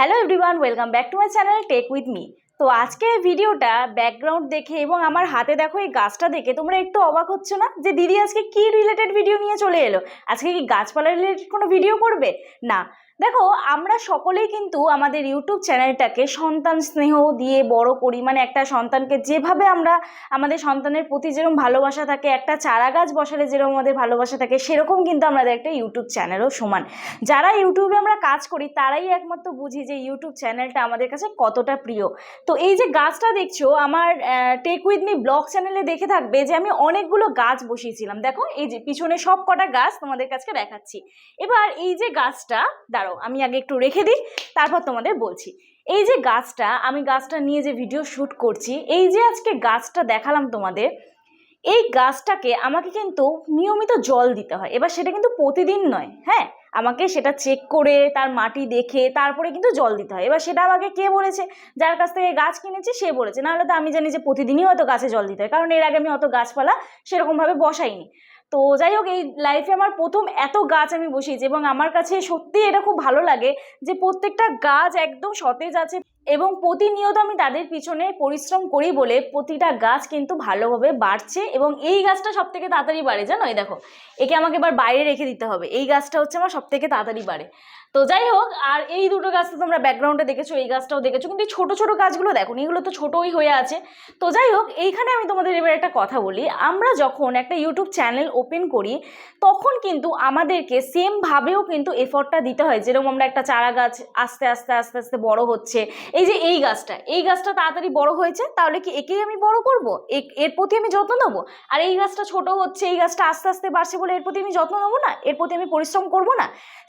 Hello everyone welcome back to my channel tech with me তো আজকে ভিডিওটা background দেখে এবং আমার হাতে দেখো এই গাছটা দেখে তোমরা একটু অবাক হচ্ছ না? যে দিদি আজকে কি রিলেটেড ভিডিও নিয়ে চলে এলো? আজকে কি গাছপালা রিলেটেড কোনো ভিডিও করবে? না দেখো, আমরা সকলেই কিন্তু আমাদের ইউটিউব চ্যানেলটাকে সন্তান স্নেহ দিয়ে বড় করি মানে একটা সন্তানকে যেভাবে আমরা আমাদের সন্তানের প্রতি যেরকম ভালোবাসা থাকে, একটা চারা গাছ বসালে যেরকম আমাদের ভালোবাসা থাকে, সেরকম কিন্তু আমাদের একটা ইউটিউব চ্যানেলও সমান। যারা ইউটিউবে আমরা কাজ করি, তারাই একমাত্র বুঝি যে ইউটিউব চ্যানেলটা আমাদের কাছে কতটা প্রিয়। তো এই যে গাছটা দেখছ, আমার টেক উইথ মি ব্লগ চ্যানেলে দেখে থাকবে যে আমি অনেকগুলো গাছ বসিয়েছিলাম। দেখো, এই যে পিছনে সব কটা গাছ তোমাদের কাছে দেখাচ্ছি। এবার এই যে গাছটা দাঁড়াও, আমি আগে একটু রেখে দিই, তারপর তোমাদের বলছি। এই যে গাছটা, আমি গাছটা নিয়ে যে ভিডিও শ্যুট করছি, এই যে আজকে গাছটা দেখালাম তোমাদের, এই গাছটাকে আমাকে কিন্তু নিয়মিত জল দিতে হয়। এবার সেটা কিন্তু প্রতিদিন নয় হ্যাঁ? আমাকে সেটা চেক করে, তার মাটি দেখে, তারপরে কিন্তু জল দিতে হয়। এবার সেটা আমাকে কে বলেছে? যার কাছ থেকে গাছ কিনেছি, সে বলেছে। নাহলে তো আমি জানি যে প্রতিদিনই হয়তো গাছে জল দিতে হয়, কারণ এর আগে আমি অত গাছপালা সেরকমভাবে বসাইনি। তো যাই হোক, এই লাইফে আমার প্রথম এত গাছ আমি বসিয়েছি এবং আমার কাছে সত্যি এটা খুব ভালো লাগে যে প্রত্যেকটা গাছ একদম সতেজ আছে এবং প্রতিনিয়ত আমি তাদের পিছনে পরিশ্রম করি বলে প্রতিটা গাছ কিন্তু ভালোভাবে বাড়ছে এবং এই গাছটা সব থেকে তাড়াতাড়ি বাড়ে জানো? এই দেখো, একে আমাকে এবার বাইরে রেখে দিতে হবে। এই গাছটা হচ্ছে আমার সব থেকে তাড়াতাড়ি বাড়ে। তো যাই হোক, আর এই দুটো গাছ তো তোমরা ব্যাকগ্রাউন্ডে দেখেছ, এই গাছটাও দেখেছ, কিন্তু এই ছোটো ছোটো গাছগুলো দেখো এগুলো তো ছোটোই হয়ে আছে। তো যাই হোক, এইখানে আমি তোমাদের এবার একটা কথা বলি। আমরা যখন একটা ইউটিউব চ্যানেল ওপেন করি, তখন কিন্তু আমাদেরকে সেমভাবেও কিন্তু এফর্টটা দিতে হয়। যেরকম আমরা একটা চারা গাছ আস্তে আস্তে আস্তে আস্তে বড় হচ্ছে, এই যে এই গাছটা এই গাছটা তাড়াতাড়ি বড় হয়েছে, তাহলে কি একেই আমি বড় করব? এর প্রতি আমি যত্ন নেব? আর এই গাছটা ছোট হচ্ছে, এই গাছটা আস্তে আস্তে বাড়ছে বলে এর প্রতি আমি যত্ন নেব না? এর প্রতি আমি পরিশ্রম করব না?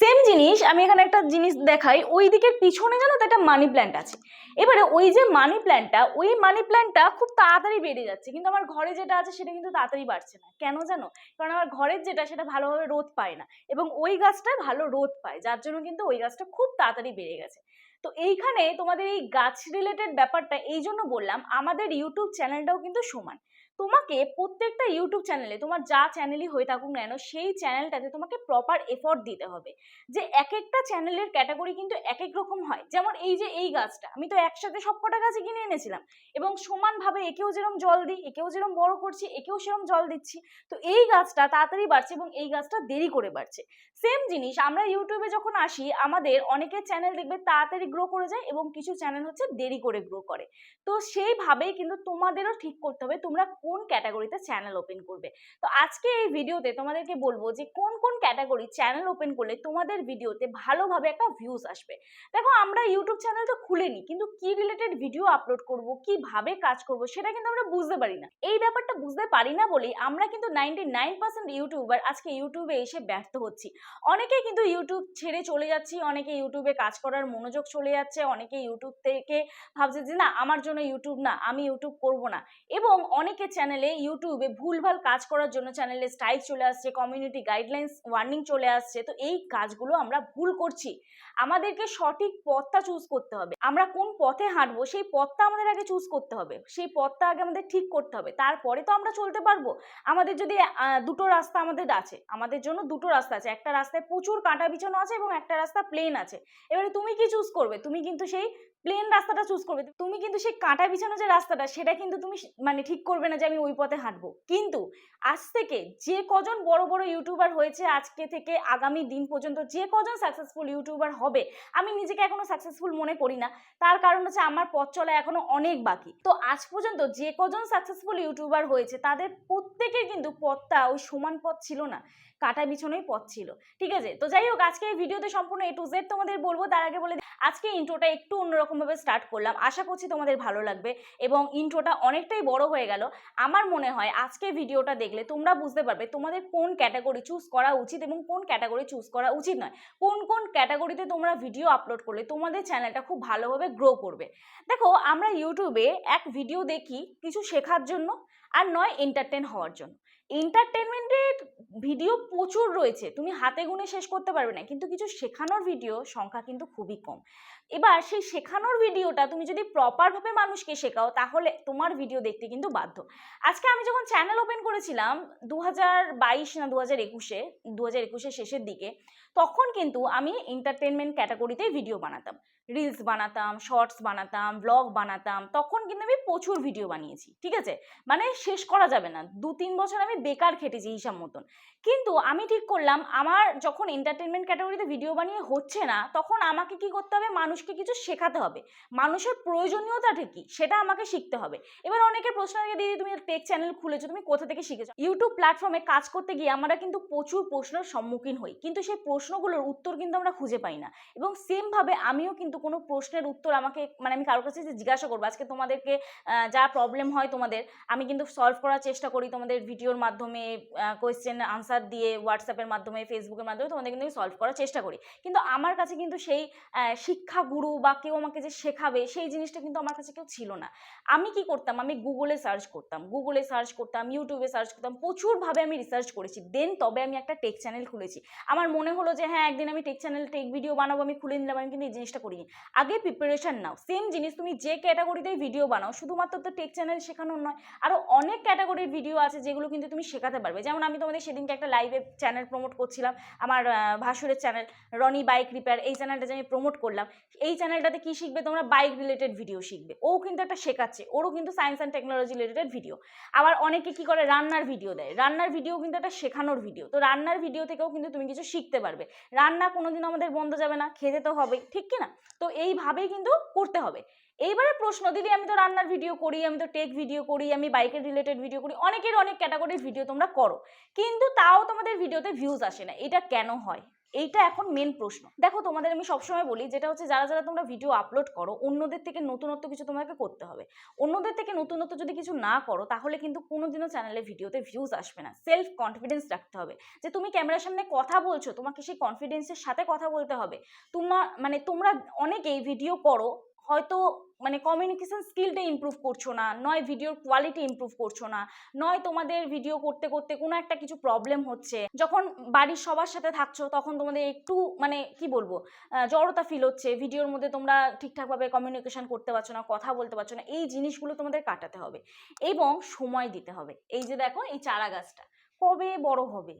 সেম জিনিস আমি এখানে একটা জিনিস দেখাই, ওই দিকের পিছনে জানো তো একটা মানি প্ল্যান্ট আছে। এবারে ওই যে মানি প্ল্যান্টটা ওই মানি প্ল্যান্টটা খুব তাড়াতাড়ি বেড়ে যাচ্ছে, কিন্তু আমার ঘরে যেটা আছে সেটা কিন্তু তাড়াতাড়ি বাড়ছে না। কেন জানো? কারণ আমার ঘরের যেটা সেটা ভালোভাবে রোদ পায় না, এবং ওই গাছটা ভালো রোদ পায়, যার জন্য কিন্তু ওই গাছটা খুব তাড়াতাড়ি বেড়ে গেছে। তো এইখানে তোমাদের এই গাছ রিলেটেড ব্যাপারটা, এই জন্য বললাম, আমাদের ইউটিউব চ্যানেলটাও কিন্তু সমান। তোমাকে প্রত্যেকটা ইউটিউব চ্যানেলে তোমার যা চ্যানেলই হয়ে থাকুক না কেন, সেই চ্যানেলটাতে তোমাকে প্রপার এফোর্ট দিতে হবে। যে এক একটা চ্যানেলের ক্যাটাগরি কিন্তু এক এক রকম হয়। যেমন এই যে এই গাছটা, আমি তো একসাথে সব কটা গাছে কিনে এনেছিলাম। এবং সমানভাবে একেও যেরকম জল দিই, একেও যেরকম বড় করছি, একেও সেরকম জল দিচ্ছি। তো এই গাছটা তাড়াতাড়ি বাড়ছে এবং এই গাছটা দেরি করে বাড়ছে। সেম জিনিস, আমরা ইউটিউবে যখন আসি, আমাদের অনেকের চ্যানেল দেখবে তাড়াতাড়ি গ্রো করে যায় এবং কিছু চ্যানেল হচ্ছে দেরি করে গ্রো করে। তো সেইভাবেই কিন্তু তোমাদেরও ঠিক করতে হবে। তোমরা কোন ক্যাটাগরিতে চ্যানেল ওপেন করবে। তো আজকে এই ভিডিওতে তোমাদেরকে বলব যে কোন কোন ক্যাটাগরি চ্যানেল ওপেন করলে তোমাদের ভিডিওতে ভালোভাবে একটা ভিউজ আসবে। দেখো, আমরা ইউটিউব চ্যানেল তো খুলিনি, কিন্তু কি রিলেটেড ভিডিও আপলোড করব, কীভাবে কাজ করব, সেটা কিন্তু আমরা বুঝতে পারি না। এই ব্যাপারটা বুঝতে পারি না বলেই আমরা কিন্তু নাইনটি নাইন পার্সেন্ট ইউটিউবার আজকে ইউটিউবে এসে ব্যর্থ হচ্ছি। অনেকে কিন্তু ইউটিউব ছেড়ে চলে যাচ্ছি, অনেকে ইউটিউবে কাজ করার মনোযোগ চলে যাচ্ছে, অনেকে ইউটিউব থেকে ভাবছে যে না, আমার জন্য ইউটিউব না, আমি ইউটিউব করব না। এবং অনেকে চ্যানেলে ইউটিউবে ভুলভাল কাজ করার জন্য চ্যানেলে স্ট্রাইক চলে আসছে কমিউনিটি গাইডলাইন্স ওয়ার্নিং চলে আসছে। তো এই কাজগুলো আমরা ভুল করছি। আমাদেরকে সঠিক পথটা চুজ করতে হবে। আমরা কোন পথে হাঁটবো, সেই পথটা আমাদের আগে চুজ করতে হবে। সেই পথটা আগে আমাদের ঠিক করতে হবে। তারপরে তো আমরা চলতে পারব। আমাদের যদি দুটো রাস্তা আমাদের আছে, আমাদের জন্য দুটো রাস্তা আছে। একটা রাস্তায় প্রচুর কাঁটা বিছানো আছে এবং একটা রাস্তা প্লেন আছে। এবারে তুমি কি চুজ করবে? তুমি কিন্তু সেই প্লেন রাস্তাটা চুজ করবে। তুমি কিন্তু সেই কাঁটা বিছানো যে রাস্তাটা, সেটা কিন্তু তুমি মানে ঠিক করবে না যে আমি ওই পথে হাঁটবো। কিন্তু আজ থেকে যে কজন বড় বড় ইউটিউবার হয়েছে আজকে থেকে আগামী দিন পর্যন্ত, যে কজন সাকসেসফুল ইউটিউবার হবে, আমি নিজেকে এখনও সাকসেসফুল মনে করি না। তার কারণ হচ্ছে আমার পথ চলা এখনও অনেক বাকি। তো আজ পর্যন্ত যে কজন সাকসেসফুল ইউটিউবার হয়েছে, তাদের প্রত্যেকের কিন্তু পথটা ওই সমান পথ ছিল না। কাটা বিছানোই পথ ছিল। ঠিক আছে? তো যাই হোক, আজকে এই ভিডিওতে সম্পূর্ণ এ টু জেড তোমাদের বলব। তার আগে বলে আজকে ইন্ট্রোটা একটু অন্যরকমভাবে স্টার্ট করলাম। আশা করছি তোমাদের ভালো লাগবে এবং ইন্ট্রোটা অনেকটাই বড় হয়ে গেল। আমার মনে হয় আজকে ভিডিওটা দেখলে তোমরা বুঝতে পারবে তোমাদের কোন ক্যাটাগরি চুজ করা উচিত এবং কোন ক্যাটাগরি চুজ করা উচিত নয়। কোন কোন ক্যাটাগরিতে তোমরা ভিডিও আপলোড করলে তোমাদের চ্যানেলটা খুব ভালোভাবে গ্রো করবে। দেখো, আমরা ইউটিউবে এক ভিডিও দেখি কিছু শেখার জন্য আর নয় এন্টারটেন হওয়ার জন্য। এন্টারটেনমেন্টের ভিডিও প্রচুর রয়েছে। তুমি হাতে গুনে শেষ করতে পারবে না, কিন্তু কিছু শেখানোর ভিডিও সংখ্যা কিন্তু খুবই কম। এবার সেই শেখানোর ভিডিওটা তুমি যদি প্রপারভাবে মানুষকে শেখাও, তাহলে তোমার ভিডিও দেখতে কিন্তু বাধ্য। আজকে আমি যখন চ্যানেল ওপেন করেছিলাম দু বাইশ না দু হাজার একুশে দু হাজার একুশের শেষের দিকে, তখন কিন্তু আমি এন্টারটেনমেন্ট ক্যাটাগরিতেই ভিডিও বানাতাম। রিলস বানাতাম শর্টস বানাতাম ব্লগ বানাতাম, তখন কিন্তু আমি প্রচুর ভিডিও বানিয়েছি, ঠিক আছে? মানে শেষ করা যাবে না, দু তিন বছর আমি বেকার খেটেছি হিসাব মতন। কিন্তু আমি ঠিক করলাম, আমার যখন এন্টারটেনমেন্ট ক্যাটাগরিতে ভিডিও বানিয়ে হচ্ছে না, তখন আমাকে কি করতে হবে? মানুষকে কিছু শেখাতে হবে। মানুষের প্রয়োজনীয়তাটা কি? সেটা আমাকে শিখতে হবে। এবার অনেকে প্রশ্ন থাকে দিদি, তুমি টেক চ্যানেল খুলেছো, তুমি কোথা থেকে শিখেছো? ইউটিউব প্ল্যাটফর্মে কাজ করতে গিয়ে আমরা কিন্তু প্রচুর প্রশ্নের সম্মুখীন হই। কিন্তু সেই প্রশ্নগুলোর উত্তর কিন্তু আমরা খুঁজে পাই না। এবং সেমভাবে আমিও কিন্তু কোনো প্রশ্নের উত্তর আমাকে মানে আমি কারোর কাছে জিজ্ঞাসা করব আজকে তোমাদেরকে যা প্রবলেম হয় তোমাদের আমি কিন্তু সলভ করার চেষ্টা করি তোমাদের ভিডিওর মাধ্যমে কোয়েশ্চেন আনসার দিয়ে হোয়াটসঅ্যাপের মাধ্যমে ফেসবুকের মাধ্যমে তোমাদের কিন্তু সলভ করার চেষ্টা করি। কিন্তু আমার কাছে কিন্তু সেই আহ, শিক্ষা গুরু বা কেউ আমাকে যে শেখাবে সেই জিনিসটা কিন্তু আমার কাছে কেউ ছিল না। আমি কি করতাম? আমি গুগলে সার্চ করতাম গুগলে সার্চ করতাম ইউটিউবে সার্চ করতাম প্রচুরভাবে আমি রিসার্চ করেছি। দেন তবে আমি একটা টেক চ্যানেল খুলেছি। আমার মনে হলো যে হ্যাঁ একদিন আমি টেক চ্যানেল টেক ভিডিও বানাবো আমি খুলে নিলাম আমি কিন্তু এই জিনিসটা করিনি আগে প্রিপারেশান নাও। সেম জিনিস, তুমি যে ক্যাটাগরিতেই ভিডিও বানাও, শুধুমাত্র তো টেক চ্যানেল শেখানোর নয় আরও অনেক ক্যাটাগরির ভিডিও আছে যেগুলো কিন্তু তুমি শেখাতে পারবে। যেমন আমি তোমাদের সেদিনকে একটা লাইভে চ্যানেল প্রমোট করছিলাম, আমার ভাসুরের চ্যানেল রনি বাইক রিপেয়ার এই চ্যানেলটা যে আমি প্রমোট করলাম, এই চ্যানেলটাতে কি শিখবে তোমরা? বাইক রিলেটেড ভিডিও শিখবে। ও কিন্তু একটা শেখাচ্ছে, ওরও কিন্তু science and technology related video আবার অনেকে কি করে? রান্নার ভিডিও দেয়। রান্নার ভিডিও কিন্তু একটা শেখানোর ভিডিও তো রান্নার ভিডিও থেকেও কিন্তু তুমি কিছু শিখতে পারবে। রান্না কোনোদিন আমাদের বন্ধ যাবে না, খেতে তো হবে ঠিক কি না তো এইভাবেই কিন্তু করতে হবে। এইবারে প্রশ্ন দিদি আমি তো রান্নার ভিডিও করি, আমি তো টেক ভিডিও করি, আমি বাইকের রিলেটেড ভিডিও করি, অনেকের অনেক ক্যাটাগরির ভিডিও তোমরা করো। কিন্তু তাও তোমাদের ভিডিওতে ভিউজ আসে না। এটা কেন হয়? এইটা এখন মেন প্রশ্ন। দেখো তোমাদের আমি সবসময় বলি, যেটা হচ্ছে যারা যারা তোমরা ভিডিও আপলোড করো, অন্যদের থেকে নতুনত্ব কিছু তোমাকে করতে হবে। অন্যদের থেকে নতুনত্ব যদি কিছু না করো, তাহলে কিন্তু কোনোদিনও চ্যানেলে ভিডিওতে ভিউজ আসবে না। সেলফ কনফিডেন্স রাখতে হবে। যে তুমি ক্যামেরার সামনে কথা বলছো, তোমাকে সেই কনফিডেন্সের সাথে কথা বলতে হবে। তোমার মানে তোমরা অনেকেই ভিডিও করো, হয়তো মানে কমিউনিকেশন স্কিলটা ইমপ্রুভ করছ না, নয় ভিডিওর কোয়ালিটি ইমপ্রুভ করছ না, নয় তোমাদের ভিডিও করতে করতে কোনো একটা কিছু প্রবলেম হচ্ছে। যখন বাড়ির সবার সাথে থাকছো, তখন তোমাদের একটু মানে কি বলব জড়তা ফিল হচ্ছে ভিডিওর মধ্যে তোমরা ঠিকঠাকভাবে কমিউনিকেশন করতে পারছ না, কথা বলতে পারছ না, এই জিনিসগুলো তোমাদের কাটাতে হবে এবং সময় দিতে হবে। এই যে দেখো, এই চারা গাছটা কবে বড় হবে?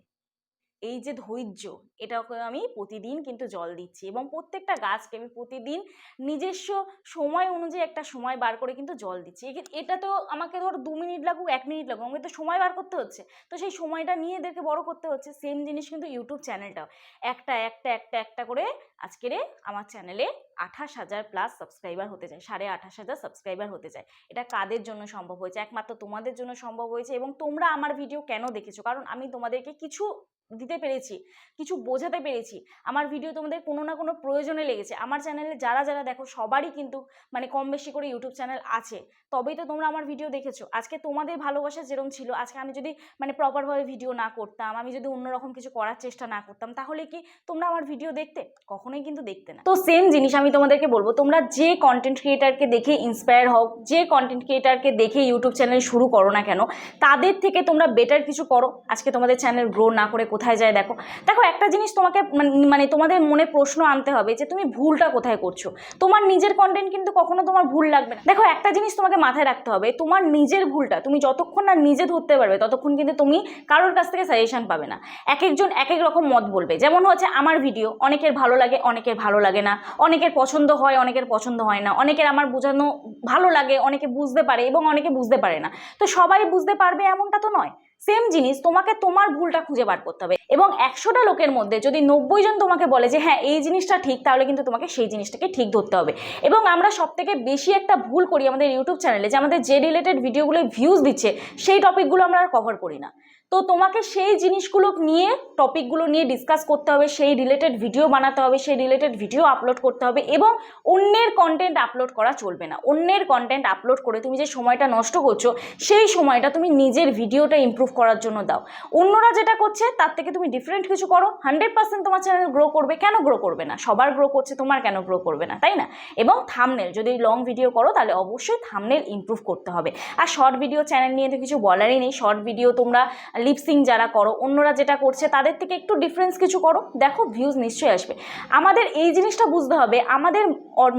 এই যে ধৈর্য এটাকে আমি প্রতিদিন কিন্তু জল দিচ্ছি এবং প্রত্যেকটা গাছকে আমি প্রতিদিন নিজস্ব সময় অনুযায়ী একটা সময় বার করে কিন্তু জল দিচ্ছি। এটা তো আমাকে ধর দু মিনিট লাগুক, এক মিনিট লাগুক, আমাকে তো সময় বার করতে হচ্ছে। তো সেই সময়টা নিয়ে এদেরকে বড় করতে হচ্ছে। সেম জিনিস কিন্তু ইউটিউব চ্যানেলটাও। একটা একটা একটা একটা করে আজকের আমার চ্যানেলে আঠাশ হাজার প্লাস সাবস্ক্রাইবার হতে চায়, সাড়ে আঠাশ হাজার সাবস্ক্রাইবার হতে চায়। এটা কাদের জন্য সম্ভব হয়েছে? একমাত্র তোমাদের জন্য সম্ভব হয়েছে এবং তোমরা আমার ভিডিও কেন দেখেছ? কারণ আমি তোমাদেরকে কিছু দিতে পেরেছি, কিছু বোঝাতে পেরেছি। আমার ভিডিও তোমাদের কোনো না কোনো প্রয়োজনে লেগেছে। আমার চ্যানেলে যারা যারা দেখো, সবারই কিন্তু মানে কম বেশি করে ইউটিউব চ্যানেল আছে। তবেই তো তোমরা আমার ভিডিও দেখেছ। আজকে তোমাদের ভালোবাসা যেরকম ছিল, আজকে আমি যদি মানে প্রপারভাবে ভিডিও না করতাম, আমি যদি অন্যরকম কিছু করার চেষ্টা না করতাম, তাহলে কি তোমরা আমার ভিডিও দেখতে? কখনোই কিন্তু দেখতে না। তো সেম জিনিস আমি তোমাদেরকে বলব, তোমরা যে কন্টেন্ট ক্রিয়েটারকে দেখে ইন্সপায়ার হও, যে কন্টেন্ট ক্রিয়েটারকে দেখে ইউটিউব চ্যানেল শুরু করো না কেন, তাদের থেকে তোমরা বেটার কিছু করো। আজকে তোমাদের চ্যানেল গ্রো না করে কোথায় যায় দেখো। দেখো, একটা জিনিস তোমাকে মান- মানে তোমাদের মনে প্রশ্ন আনতে হবে যে তুমি ভুলটা কোথায় করছ? তোমার নিজের কন্টেন্ট কিন্তু কখনো তোমার ভুল লাগবে না। দেখো, একটা জিনিস তোমাকে মাথায় রাখতে হবে, তোমার নিজের ভুলটা, তুমি যতক্ষণ না নিজে ধরতে পারবে, ততক্ষণ কিন্তু তুমি কারোর কাছ থেকে সাজেশন পাবে না। এক একজন এক এক রকম মত বলবে। যেমন হচ্ছে আমার ভিডিও অনেকের ভালো লাগে, অনেকের ভালো লাগে না। অনেকের পছন্দ হয়, অনেকের পছন্দ হয় না। অনেকের আমার বোঝানো ভালো লাগে, অনেকে বুঝতে পারে এবং অনেকে বুঝতে পারে না। তো সবাই বুঝতে পারবে এমনটা তো নয়। সেম জিনিস তোমাকে তোমার ভুলটা খুঁজে বার করতে হবে। এবং একশোটা লোকের মধ্যে যদি নব্বই জন তোমাকে বলে যে হ্যাঁ এই জিনিসটা ঠিক, তাহলে কিন্তু তোমাকে সেই জিনিসটাকে ঠিক ধরতে হবে। এবং আমরা সব থেকে বেশি একটা ভুল করি আমাদের ইউটিউব চ্যানেলে যে আমাদের যে রিলেটেড ভিডিওগুলো ভিউজ দিচ্ছে, সেই টপিকগুলো আমরা আর কভার করি না। তো তোমাকে সেই জিনিসগুলো নিয়ে টপিকগুলো নিয়ে ডিসকাস করতে হবে, সেই রিলেটেড ভিডিও বানাতে হবে, সেই রিলেটেড ভিডিও আপলোড করতে হবে এবং অন্যের কন্টেন্ট আপলোড করা চলবে না। অন্যের কন্টেন্ট আপলোড করে তুমি যে সময়টা নষ্ট করছ, সেই সময়টা তুমি নিজের ভিডিওটা ইমপ্রুভ করার জন্য দাও। অন্যরা যেটা করছে, তার থেকে তুমি ডিফারেন্ট কিছু করো। হান্ড্রেড পার্সেন্ট তোমার চ্যানেল গ্রো করবে, কেন গ্রো করবে না? সবার গ্রো করছে, তোমার কেন গ্রো করবে না, তাই না? এবং থামনেল যদি লং ভিডিও করো, তাহলে অবশ্যই থামনেল ইমপ্রুভ করতে হবে। আর শর্ট ভিডিও চ্যানেল নিয়ে তো কিছু বলারই নেই। শর্ট ভিডিও তোমরা লিপসিং যারা করো, অন্যরা যেটা করছে, তাদের থেকে একটু ডিফারেন্স কিছু করো। দেখো ভিউজ নিশ্চয়ই আসবে। আমাদের এই জিনিসটা বুঝতে হবে, আমাদের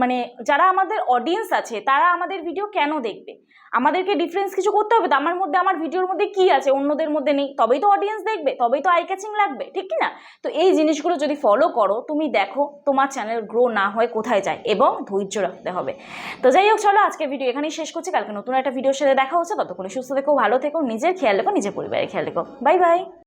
মানে যারা আমাদের অডিয়েন্স আছে, তারা আমাদের ভিডিও কেন দেখবে? আমাদেরকে ডিফারেন্স কিছু করতে হবে তো? আমার মধ্যে, আমার ভিডিওর মধ্যে কি আছে? অন্যদের মধ্যে নেই। তবেই তো অডিয়েন্স দেখবে, তবেই তো আই ক্যাচিং লাগবে, ঠিক কি না? তো এই জিনিসগুলো যদি ফলো করো, তুমি দেখো তোমার চ্যানেল গ্রো না হয় কোথায় যায়, এবং ধৈর্য রাখতে হবে। তো যাই হোক, চলো আজকে ভিডিও এখানেই শেষ করছি। কালকে নতুন একটা ভিডিওর সাথে দেখা হচ্ছে। ততক্ষণে সুস্থ থেকো, ভালো থেকো, নিজের খেয়াল রেখো, নিজের পরিবারের খেয়াল இருக்கும் பை பாய்